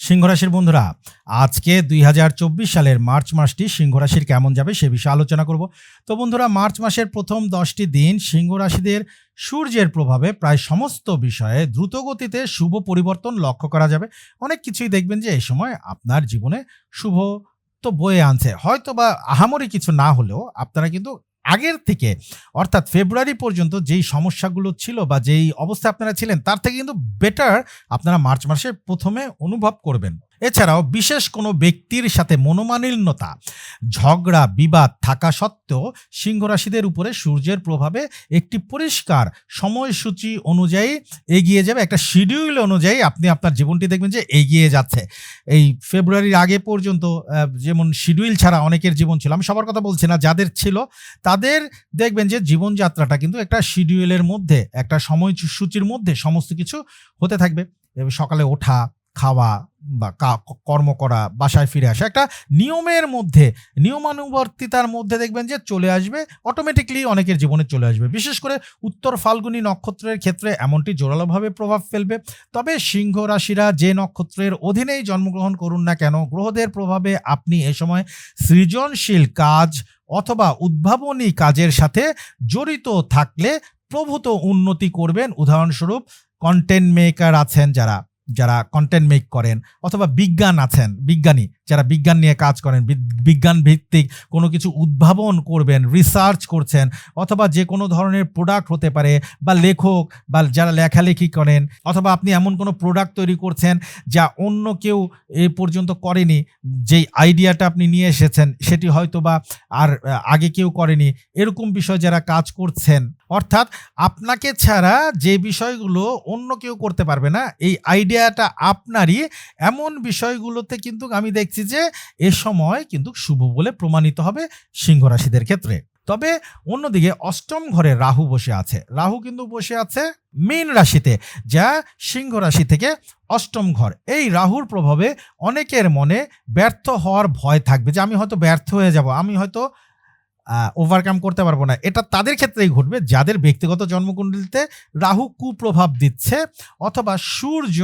সিংহ রাশির বন্ধুরা, আজকে দুই হাজার চব্বিশ সালের মার্চ মাসটি সিংহ রাশির কেমন যাবে সে বিষয়ে আলোচনা করব। তো বন্ধুরা, মার্চ মাসের প্রথম দশটি দিন সিংহ রাশিদের সূর্যের প্রভাবে প্রায় সমস্ত বিষয়ে দ্রুতগতিতে শুভ পরিবর্তন লক্ষ্য করা যাবে। অনেক কিছুই দেখবেন যে এই সময় আপনার জীবনে শুভ তো বয়ে আনছে। হয়তো বা আহামরি কিছু না হলেও আপনারা কিন্তু আগের থেকে, অর্থাৎ ফেব্রুয়ারি পর্যন্ত যেই সমস্যাগুলো ছিল বা যেই অবস্থায় আপনারা ছিলেন, তার থেকে কিন্তু বেটার আপনারা মার্চ মাসের প্রথমে অনুভব করবেন। এছাড়াও বিশেষ কোনো ব্যক্তির সাথে মনোমালিন্যতা, ঝগড়া, বিবাদ থাকা সত্ত্বেও সিংহ রাশিদের উপরে সূর্যের প্রভাবে একটি পরিষ্কার সময়সূচি অনুযায়ী এগিয়ে যাবে, একটা শিডিউল অনুযায়ী আপনি আপনার জীবনটি দেখবেন যে এগিয়ে যাচ্ছে। এই ফেব্রুয়ারির আগে পর্যন্ত যেমন শিডিউল ছাড়া অনেকের জীবন ছিল, আমি সবার কথা বলছি না, যাদের ছিল, তাদের দেখবেন যে জীবনযাত্রাটা কিন্তু একটা শিডিউলের মধ্যে, একটা সময়সূচির মধ্যে সমস্ত কিছু হতে থাকবে। সকালে ওঠা খাওয়া বা কর্ম করা, বাসায় ফিরে আসা। একটা নিয়মের মধ্যে, নিয়মানুবর্তিতার মধ্যে দেখবেন যে চলে আসবে অটোমেটিকলি অনেকের জীবনে চলে আসবে। বিশেষ করে উত্তর ফাল্গুনী নক্ষত্রের ক্ষেত্রে এমনটি জোরালোভাবে প্রভাব ফেলবে। তবে সিংহ রাশিরা যে নক্ষত্রের অধীনেই জন্মগ্রহণ করুন না কেন, গ্রহদের প্রভাবে আপনি এ সময় সৃজনশীল কাজ অথবা উদ্ভাবনী কাজের সাথে জড়িত থাকলে প্রভূত উন্নতি করবেন। উদাহরণস্বরূপ কন্টেন্ট মেকার আছেন যারা। যারা কন্টেন্ট মেক করেন অথবা বিজ্ঞান আছেন, বিজ্ঞানী, যারা বিজ্ঞান নিয়ে কাজ করেন বিজ্ঞান ভিত্তিক কোনো কিছু উদ্ভাবন করবেন রিসার্চ করছেন, অথবা যে কোনো ধরনের প্রোডাক্ট হতে পারে বা লেখক বা যারা লেখালেখি করেন, অথবা আপনি এমন কোনো প্রোডাক্ট তৈরি করছেন যা অন্য কেউ এ পর্যন্ত করেনি, যেই আইডিয়াটা আপনি নিয়ে এসেছেন সেটি হয়তো বা আর আগে কেউ করেনি, এরকম বিষয় যারা কাজ করছেন, অর্থাৎ আপনাকে ছাড়া যে বিষয়গুলো অন্য কেউ করতে পারবে না, এই আইডিয়াটা আপনারই, এমন বিষয়গুলোতে কিন্তু আমি দেখছি যে এ সময় কিন্তু শুভ বলে প্রমাণিত হবে সিংহ রাশিদের ক্ষেত্রে। তবে অন্যদিকে অষ্টম ঘরে রাহু বসে আছে। রাহু কিন্তু বসে আছে মীন রাশিতে, যা সিংহ রাশি থেকে অষ্টম ঘর। এই রাহুর প্রভাবে অনেকের মনে ব্যর্থ হওয়ার ভয় থাকবে যে আমি হয়তো ব্যর্থ হয়ে যাব, আমি হয়তো ওভারকাম করতে পারব না। এটা তাদের ক্ষেত্রেই ঘটবে, যাদের ব্যক্তিগত জন্মকুণ্ডলিতে রাহু কুপ্রভাব দিচ্ছে অথবা সূর্য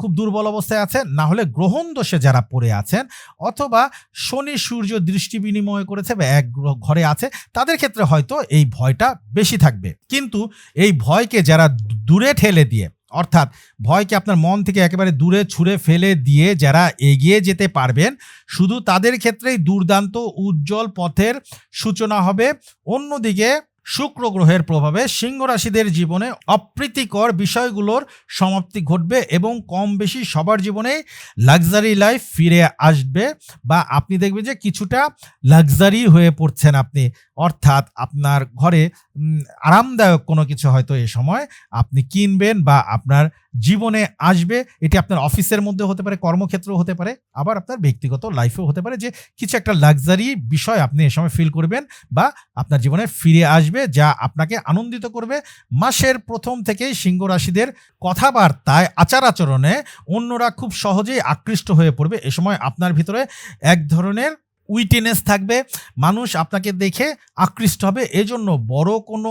খুব দুর্বল অবস্থায় আছে, না হলে গ্রহণ দোষে যারা পড়ে আছেন অথবা শনি সূর্য দৃষ্টি বিনিময় করেছে বা এক ঘরে আছে, তাদের ক্ষেত্রে হয়তো এই ভয়টা বেশি থাকবে। কিন্তু এই ভয়কে যারা দূরে ঠেলে দিয়ে অর্থাৎ ভয়কে আপনার মন থেকে একেবারে দূরে ছুঁড়ে ফেলে দিয়ে যারা এগিয়ে যেতে পারবেন, শুধু তাদের ক্ষেত্রেই দুর্দান্ত উজ্জ্বল পথের সূচনা হবে। অন্যদিকে শুক্র গ্রহের প্রভাবে সিংহ রাশিদের জীবনে অপ্রীতিকর বিষয়গুলোর সমাপ্তি ঘটবে এবং কম বেশি সবার জীবনে লাক্সারি লাইফ ফিরে আসবে বা আপনি দেখবেন যে কিছুটা লাক্সারি হয়ে পড়ছেন আপনি। অর্থাৎ আপনার ঘরে আরামদায়ক কোনো কিছু হয়তো এ সময় আপনি কিনবেন বা আপনার জীবনে আসবে, এটি আপনার অফিসের মধ্যে হতে পারে কর্মক্ষেত্র হতে পারে, আবার আপনার ব্যক্তিগত লাইফেও হতে পারে যে কিছু একটা লাক্সারি বিষয় আপনি এ সময় ফিল করবেন বা আপনার জীবনে ফিরে আসবে যা আপনাকে আনন্দিত করবে। মাসের প্রথম থেকেই সিংহ রাশিদের কথাবার্তায় আচার আচরণে অন্যরা খুব সহজেই আকৃষ্ট হয়ে পড়বে। এ সময় আপনার ভিতরে এক ধরনের উইটিনেস থাকবে, মানুষ আপনাকে দেখে আকৃষ্ট হবে। এজন্য বড় কোনো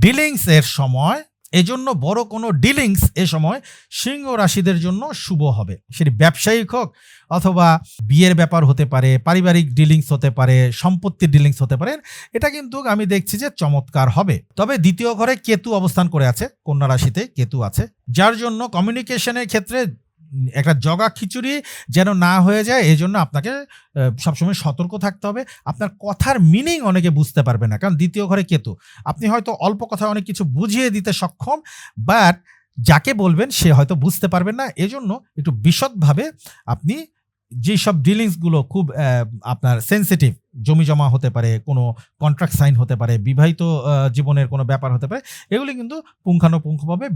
ডিলিংসের সময় এজন্য বড় কোনো ডিলিংস এ সময় সিংহ রাশিদের জন্য শুভ হবে। সেটি ব্যবসায়িক হোক অথবা বিয়ের ব্যাপার হতে পারে, পারিবারিক ডিলিংস হতে পারে সম্পত্তির ডিলিংস হতে পারে, এটা কিন্তু আমি দেখছি যে চমৎকার হবে। তবে দ্বিতীয় ঘরে কেতু অবস্থান করে আছে, কন্যা রাশিতে কেতু আছে। যার জন্য কমিউনিকেশনের ক্ষেত্রে একটা জগা খিচুড়ি যেন না হয়ে যায় এই জন্য আপনাকে সবসময় সতর্ক থাকতে হবে। আপনার কথার মিনিং অনেকে বুঝতে পারবে না, কারণ দ্বিতীয় ঘরে কেতু। আপনি হয়তো অল্প কথায় অনেক কিছু বুঝিয়ে দিতে সক্ষম বাট যাকে বলবেন সে হয়তো বুঝতে পারবেন না। এজন্য একটু বিশদভাবে আপনি যেই সব ডিলিংসগুলো খুব আপনার সেন্সিটিভ জমি জমা হতে পারে, কোনো কন্ট্রাক্ট সাইন হতে পারে, বিবাহিত জীবনের কোনো ব্যাপার হতে পারে, এগুলি কিন্তু পুঙ্খানুপুঙ্খভাবে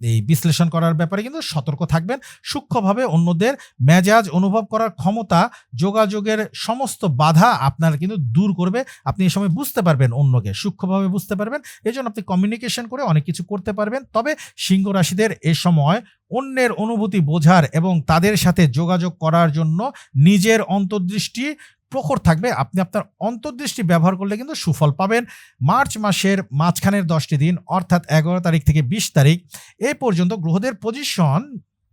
এই বিশ্লেষণ করার ব্যাপারে কিন্তু সতর্ক থাকবেন। সূক্ষ্মভাবে অন্যদের মেজাজ অনুভব করার ক্ষমতা, যোগাযোগের সমস্ত বাধা আপনার কিন্তু দূর করবে। আপনি এই সময় বুঝতে পারবেন অন্যকে, সূক্ষ্মভাবে বুঝতে পারবেন। এই জন্য আপনি কমিউনিকেশন করে অনেক কিছু করতে পারবেন। তবে সিংহ রাশিদের এ সময় অন্যের অনুভূতি বোঝার এবং তাদের সাথে যোগাযোগ করার জন্য নিজের অন্তর্দৃষ্টি প্রখর থাকবে। আপনি আপনার অন্তর্দৃষ্টি ব্যবহার করলে কিন্তু সুফল পাবেন। মার্চ মাসের মাঝখানের দশটি দিন, অর্থাৎ এগারো তারিখ থেকে বিশ তারিখ, এ পর্যন্ত গ্রহদের পজিশন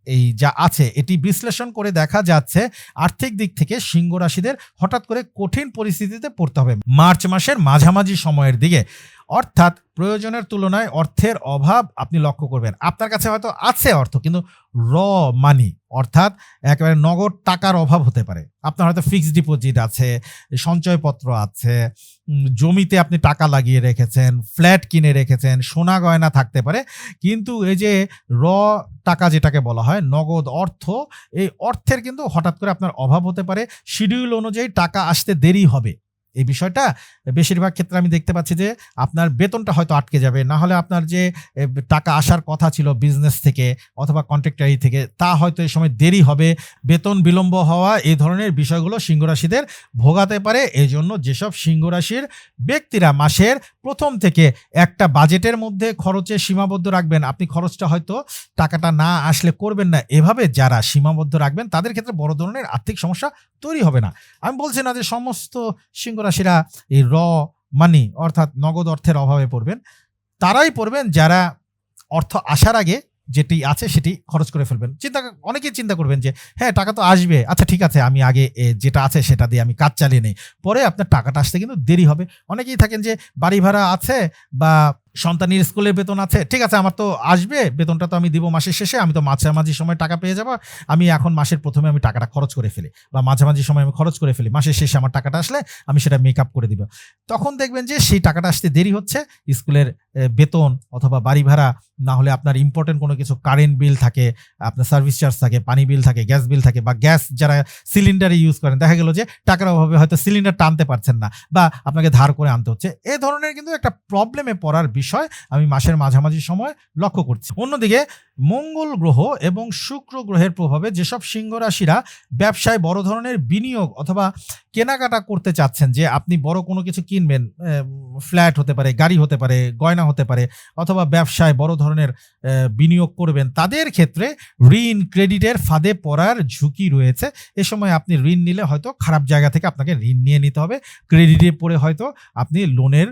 এই যা আছে, এটি বিশ্লেষণ করে দেখা যাচ্ছে আর্থিক দিক থেকে সিংহ রাশিদের হঠাৎ করে কঠিন পরিস্থিতিতে পড়তে হবে। মার্চ মাসের মাঝামাঝি সময়ের দিকে অর্থাৎ প্রয়োজনের তুলনায় অর্থের অভাব আপনি লক্ষ্য করবেন। আপনার কাছে হয়তো আছে অর্থ, কিন্তু র মানি অর্থাৎ একেবারে নগদ টাকার অভাব হতে পারে। আপনার হয়তো ফিক্সড ডিপোজিট আছে, সঞ্চয়পত্র আছে জমিতে আপনি টাকা লাগিয়ে রেখেছেন ফ্ল্যাট কিনে রেখেছেন, সোনা গয়না থাকতে পারে, কিন্তু এই যে র টাকা যেটাকে বলা হয়, নগদ অর্থ, এই অর্থের কিন্তু হঠাৎ করে আপনার অভাব হতে পারে। শিডিউল অনুযায়ী টাকা আসতে দেরি হবে। এই বিষয়টা বেশিরভাগ ক্ষেত্রে আমি দেখতে পাচ্ছি যে আপনার বেতনটা হয়তো আটকে যাবে। না হলে আপনার যে টাকা আসার কথা ছিল বিজনেস থেকে অথবা কন্ট্রাক্টারি থেকে, তা হয়তো এই সময় দেরি হবে। বেতন বিলম্ব হওয়া এই ধরনের বিষয়গুলো সিংহ রাশিদের ভোগাতে পারে। এই জন্য যেসব সিংহ রাশির ব্যক্তিরা মাসের প্রথম থেকে একটা বাজেটের মধ্যে খরচে সীমাবদ্ধ রাখবেন, আপনি খরচটা হয়তো টাকাটা না আসলে করবেন না। এভাবে যারা সীমাবদ্ধ রাখবেন, তাদের ক্ষেত্রে বড় ধরনের আর্থিক সমস্যা তৈরি হবে না। আমি বলছি না যে সমস্ত সিংহ রাশিরা এই র মানি, অর্থাৎ নগদ অর্থের অভাবে পড়বেন, তারাই পড়বেন যারা অর্থ আসার আগে যেটি আছে সেটি খরচ করে ফেলবেন। চিন্তা, অনেকেই চিন্তা করবেন যে হ্যাঁ টাকা তো আসবে আচ্ছা ঠিক আছে, আমি আগে যেটা আছে সেটা দিয়ে আমি কাজ চালিয়ে নিই। পরে আপনার টাকাটা আসতে কিন্তু দেরি হবে। অনেকেই থাকেন যে, বাড়ি ভাড়া আছে বা সন্তানের স্কুলের বেতন আছে, ঠিক আছে, আমার তো আসবে, বেতনটা তো আমি দিব মাসের শেষে, আমি তো মাঝামাঝি সময় টাকা পেয়ে যাব, আমি এখন মাসের প্রথমে আমি টাকাটা খরচ করে ফেলি, বা মাঝামাঝি সময় আমি খরচ করে ফেলি, মাসের শেষে আমার টাকাটা আসলে আমি সেটা মেক আপ করে দিব। তখন দেখবেন যে সেই টাকাটা আসতে দেরি হচ্ছে, স্কুলের বেতন অথবা বাড়ি ভাড়া, না হলে আপনার ইম্পর্টেন্ট কোনো কিছু কারেন্ট বিল থাকে, আপনার সার্ভিস চার্জ থাকে, পানি বিল থাকে গ্যাস বিল থাকে, বা গ্যাস যারা সিলিন্ডারে ইউজ করেন, দেখা গেল যে টাকার অভাবে হয়তো সিলিন্ডার টানতে পারছেন না, বা আপনাকে ধার করে আনতে হচ্ছে, এ ধরনের কিন্তু একটা প্রবলেমে পড়ার আমি মাসের মাঝামাঝি সময় লক্ষ্য করছি। অন্যদিকে মঙ্গল গ্রহ এবং শুক্র গ্রহের প্রভাবে যেসব সিংহ রাশিরা ব্যবসায় বড় ধরনের বিনিয়োগ অথবা কেনাকাটা করতে চাচ্ছেন যে আপনি বড় কোনো কিছু কিনবেন ফ্ল্যাট হতে পারে, গাড়ি হতে পারে, গয়না হতে পারে অথবা ব্যবসায় বড় ধরনের বিনিয়োগ করবেন, তাদের ক্ষেত্রে ঋণ ক্রেডিটের ফাঁদে পড়ার ঝুঁকি রয়েছে। এ সময় আপনি ঋণ নিলে হয়তো খারাপ জায়গা থেকে আপনাকে ঋণ নিয়ে নিতে হবে। ক্রেডিটে পড়ে হয়তো আপনি লোনের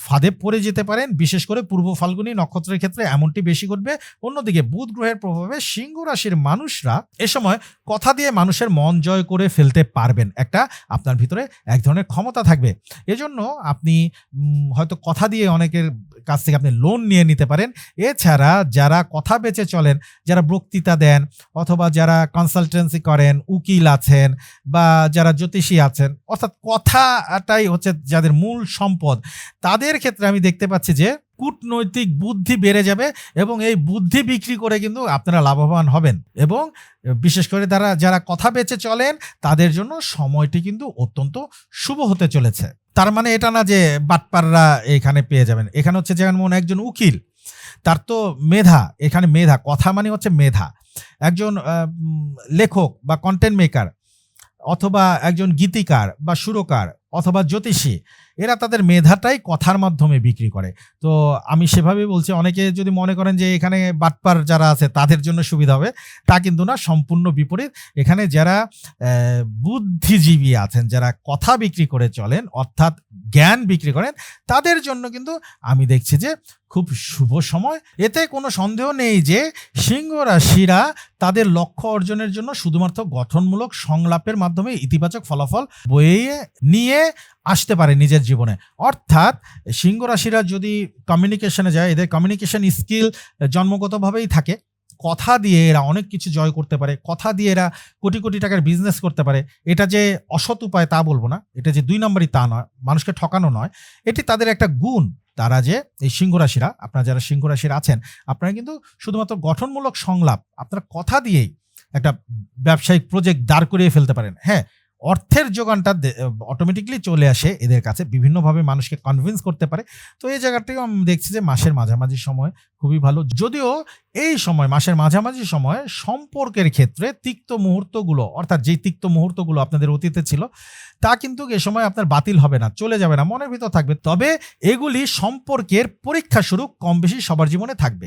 ফাঁদে পড়ে যেতে পারেন। বিশেষ করে পূর্ব ফাল্গুনী নক্ষত্রের ক্ষেত্রে এমনটি বেশি ঘটবে। অন্যদিকে বুধ গ্রহের প্রভাবে সিংহ রাশির মানুষরা এ সময় কথা দিয়ে মানুষের মন জয় করে ফেলতে পারবেন। একটা আপনার ভিতরে এক ধরনের ক্ষমতা থাকবে। এজন্য আপনি হয়তো কথা দিয়ে অনেকের কাছ থেকে আপনি লোন নিয়ে নিতে পারেন। এছাড়া যারা কথা বেচে চলেন, যারা বক্তৃতা দেন অথবা যারা কনসালটেন্সি করেন, উকিল আছেন বা যারা জ্যোতিষী আছেন, অর্থাৎ কথাটাই হচ্ছে যাদের মূল সম্পদ। তাদের ক্ষেত্রে আমি দেখতে পাচ্ছি যে কূটনৈতিক বুদ্ধি বেড়ে যাবে এবং এই বুদ্ধি বিক্রি করে কিন্তু আপনারা লাভবান হবেন। এবং বিশেষ করে তারা, যারা কথা বেচে চলেন, তাদের জন্য সময়টি কিন্তু অত্যন্ত শুভ হতে চলেছে। তার মানে এটা না যে বাটপাররা এখানে পেয়ে যাবেন। এখানে হচ্ছে যেমন একজন উকিল, তার তো মেধা, এখানে মেধা, কথা মানে হচ্ছে মেধা। একজন লেখক বা কন্টেন্ট মেকার অথবা একজন গীতিকার বা সুরকার অথবা জ্যোতিষী, এরা তাদের মেধাটাই কথার মাধ্যমে বিক্রি করে। তো আমি সেভাবে বলছি, অনেকে যদি মনে করেন যে এখানে বাটপার যারা আছে তাদের জন্য সুবিধা হবে, তা কিন্তু না, সম্পূর্ণ বিপরীত। এখানে যারা বুদ্ধিজীবী আছেন, যারা কথা বিক্রি করে চলেন, অর্থাৎ জ্ঞান বিক্রি করেন, তাদের জন্য কিন্তু আমি দেখছি যে খুব শুভ সময়। এতে কোনো সন্দেহ নেই যে সিংহ রাশিরা তাদের লক্ষ্য অর্জনের জন্য শুধুমাত্র গঠনমূলক সংলাপের মাধ্যমে ইতিবাচক ফলাফল বয়ে নিয়ে আসতে পারে নিজের জীবনে। অর্থাৎ সিংহ রাশিরা যদি কমিউনিকেশনে যায়, এদের কমিউনিকেশন স্কিল জন্মগতভাবেই থাকে। কথা দিয়ে এরা অনেক কিছু জয় করতে পারে। কথা দিয়ে এরা কোটি কোটি টাকার বিজনেস করতে পারে। এটা যে অসৎ উপায় তা বলব না। এটা যে দুই নম্বরই তা নয়। মানুষকে ঠকানো নয়। এটি তাদের একটা গুণ। তারা যে এই সিংহ রাশিরা, আপনারা যারা সিংহ রাশির আছেন, আপনারা কিন্তু শুধুমাত্র গঠনমূলক সংলাপ, আপনারা কথা দিয়েই একটা ব্যবসায়িক প্রজেক্ট দাঁড় করিয়ে ফেলতে পারেন। হ্যাঁ অর্থের যোগানটা অটোমেটিকলি চলে আসে এদের কাছে। বিভিন্নভাবে মানুষকে কনভিন্স করতে পারে। তো এই জায়গাটাও আমি দেখছি যে মাসের মাঝামাঝি সময় খুবই ভালো। যদিও এই সময়, মাসের মাঝামাঝি সময় সম্পর্কের ক্ষেত্রে তিক্ত মুহূর্তগুলো, অর্থাৎ যেই তিক্ত মুহূর্তগুলো আপনাদের অতীতে ছিল, তা কিন্তু এ সময় আপনার বাতিল হবে না, চলে যাবে না, মনের ভিতর থাকবে। তবে এগুলি সম্পর্কের পরীক্ষা শুরু কম বেশি সবার জীবনে থাকবে।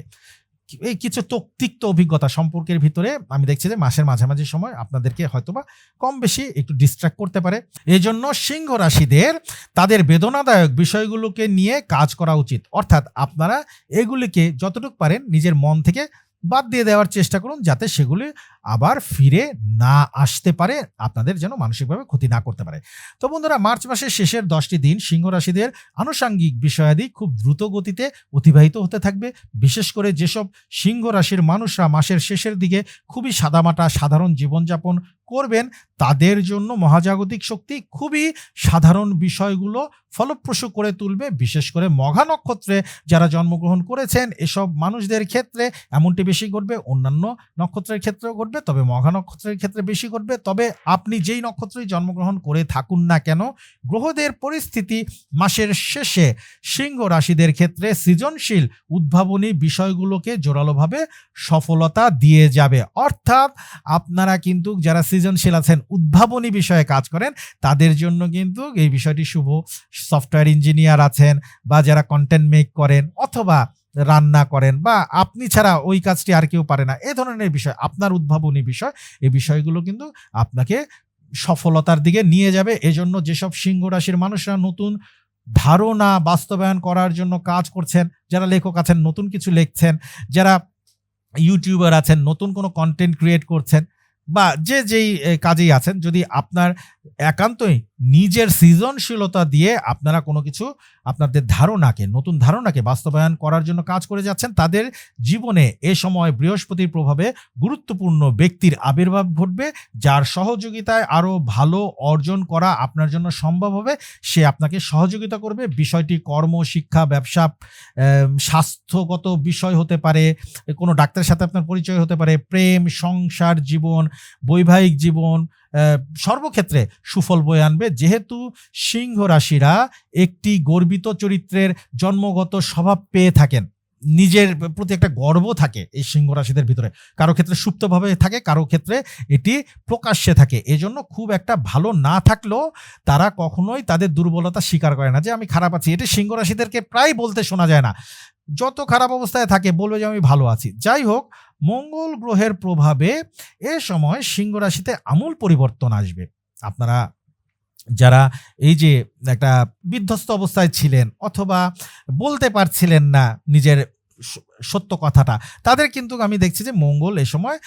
এই কিছু তিক্ত অভিজ্ঞতা সম্পর্কের ভিতরে আমি দেখছি যে মাসের মাঝামাঝি সময় আপনাদেরকে হয়তোবা কম বেশি একটু ডিস্ট্রাক্ট করতে পারে। এই জন্য সিংহ রাশিদের তাদের বেদনাদায়ক বিষয়গুলোকে নিয়ে কাজ করা উচিত। অর্থাৎ আপনারা এগুলিকে যতটুকু পারেন নিজের মন থেকে বাদ দিয়ে দেওয়ার চেষ্টা করুন যাতে সেগুলি আবার ফিরে না আসতে পারে, আপনাদের যেন মানসিকভাবে ক্ষতি না করতে পারে। তো বন্ধুরা, মার্চ মাসের শেষের দশটি দিন সিংহ রাশিদের আনুষাঙ্গিক বিষয়াদি খুব দ্রুত গতিতে অতিবাহিত হতে থাকবে। বিশেষ করে যেসব সিংহ রাশির মানুষরা মাসের শেষের দিকে খুবই সাদামাটা, সাধারণ জীবনযাপন করবেন, তাদের জন্য মহাজাগতিক শক্তি খুবই সাধারণ বিষয়গুলো ফলপ্রসূ করে তুলবে, বিশেষ করে মঘা নক্ষত্রে যারা জন্মগ্রহণ করেছেন, এসব মানুষদের ক্ষেত্রে এমনটি বেশি ঘটবে, অন্যান্য নক্ষত্রের ক্ষেত্রেও ঘটবে, তবে মঘা নক্ষত্রের ক্ষেত্রে বেশি ঘটবে। তবে আপনি যেই নক্ষত্রেই জন্মগ্রহণ করে থাকুন না কেন, গ্রহদের পরিস্থিতি মাসের শেষে সিংহ রাশিদের ক্ষেত্রে সৃজনশীল উদ্ভাবনী বিষয়গুলোকে জোরালোভাবে সফলতা দিয়ে যাবে। অর্থাৎ আপনারা কিন্তু যারা সৃজনশীল আছেন, উদ্ভাবনী বিষয়ে কাজ করেন, তাদের জন্য কিন্তু এই বিষয়টি শুভ সফটওয়্যার ইঞ্জিনিয়ার আছেন বা যারা কন্টেন্ট মেক করেন অথবা রান্না করেন বা আপনি ছাড়া ওই কাজটি আর কেউ পারে না, এ ধরনের বিষয়, আপনার উদ্ভাবনী বিষয় এই বিষয়গুলো কিন্তু আপনাকে সফলতার দিকে নিয়ে যাবে। এজন্য যেসব সিংহ রাশির মানুষরা নতুন ধারণা বাস্তবায়ন করার জন্য কাজ করছেন, যারা লেখক আছেন, নতুন কিছু লিখছেন, যারা ইউটিউবার আছেন, নতুন কোনো কন্টেন্ট ক্রিয়েট করছেন বা যে যেই কাজেই আছেন, যদি আপনার একান্তই নিজের সৃজনশীলতা দিয়ে আপনারা কোনো কিছু আপনাদের ধারণাকে, নতুন ধারণাকে বাস্তবায়ন করার জন্য কাজ করে যাচ্ছেন, তাদের জীবনে এ সময় বৃহস্পতির প্রভাবে গুরুত্বপূর্ণ ব্যক্তির আবির্ভাব ঘটবে, যার সহযোগিতায় আরও ভালো অর্জন করা আপনার জন্য সম্ভব হবে, সে আপনাকে সহযোগিতা করবে। বিষয়টি কর্ম, শিক্ষা, ব্যবসা স্বাস্থ্যগত বিষয় হতে পারে, কোনো ডাক্তারের সাথে আপনার পরিচয় হতে পারে, প্রেম, সংসার জীবন, বৈবাহিক জীবন সর্বক্ষেত্রে সুফল বয়ে আনবে। যেহেতু সিংহ রাশিরা একটি গর্বিত চরিত্রের জন্মগত স্বভাব পেয়ে থাকেন। নিজের প্রতি একটা গর্ব থাকে এই সিংহ রাশিদের ভিতরে। কারও ক্ষেত্রে সুপ্তভাবে থাকে, কারও ক্ষেত্রে এটি প্রকাশ্যে থাকে। এজন্য খুব একটা ভালো না থাকলেও তারা কখনোই তাদের দুর্বলতা স্বীকার করে না যে আমি খারাপ আছি। এটি সিংহ রাশিদেরকে প্রায় বলতে শোনা যায় না। যত খারাপ অবস্থায় থাকে বলবে যে আমি ভালো আছি। যাই হোক, মঙ্গল গ্রহের প্রভাবে এ সময় সিংহ রাশিতে আমূল পরিবর্তন আসবে। আপনারা যারা এই যে একটা বিধ্বস্ত অবস্থায় ছিলেন অথবা বলতে পারছিলেন না নিজের সত্য কথাটা। তাদের কিন্তু আমি দেখছি যে মঙ্গল এ সময়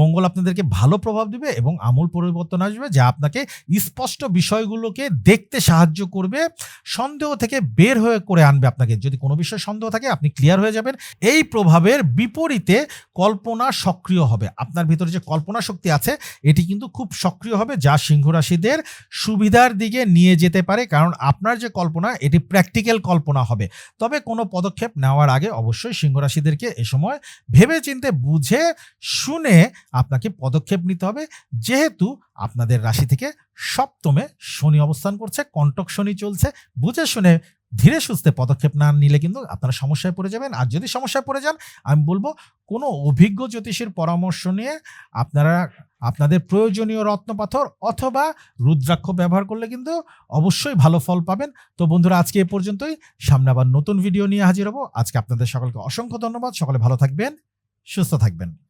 মঙ্গল আপনাদেরকে ভালো প্রভাব দিবে এবং আমূল পরিবর্তন আসবে যা আপনাকে স্পষ্ট বিষয়গুলোকে দেখতে সাহায্য করবে, সন্দেহ থেকে বের হয়ে করে আনবে আপনাকে। যদি কোনো বিষয়ে সন্দেহ থাকে, আপনি ক্লিয়ার হয়ে যাবেন। এই প্রভাবের বিপরীতে কল্পনা সক্রিয় হবে। আপনার ভিতরে যে কল্পনা শক্তি আছে, এটি কিন্তু খুব সক্রিয় হবে যা সিংহ রাশিদের সুবিধার দিকে নিয়ে যেতে পারে। কারণ আপনার যে কল্পনা, এটি প্র্যাকটিক্যাল কল্পনা হবে। তবে কোনো পদক্ষেপ নেওয়ার আগে অবশ্যই সিংহ রাশিদেরকে এ সময় ভেবে চিনতে বুঝে শুনে আপনাকে পদক্ষেপ নিতে হবে। যেহেতু আপনাদের রাশি থেকে সপ্তমে শনি অবস্থান করছে কণ্টক শনি চলছে, বুঝে শুনে ধীরে সুস্থে পদক্ষেপ না নিলে কিন্তু আপনারা সমস্যায় পড়ে যাবেন। আর যদি সমস্যায় পড়ে যান, আমি বলব কোনো অভিজ্ঞ জ্যোতিষীর পরামর্শ নিয়ে আপনারা আপনাদের প্রয়োজনীয় রত্নপাথর অথবা রুদ্রাক্ষ ব্যবহার করলে কিন্তু অবশ্যই ভালো ফল পাবেন। তো বন্ধুরা, আজকে এ পর্যন্তই। সামনে আবার নতুন ভিডিও নিয়ে হাজির হব। আজকে আপনাদের সকলকে অসংখ্য ধন্যবাদ। সকলে ভালো থাকবেন, সুস্থ থাকবেন।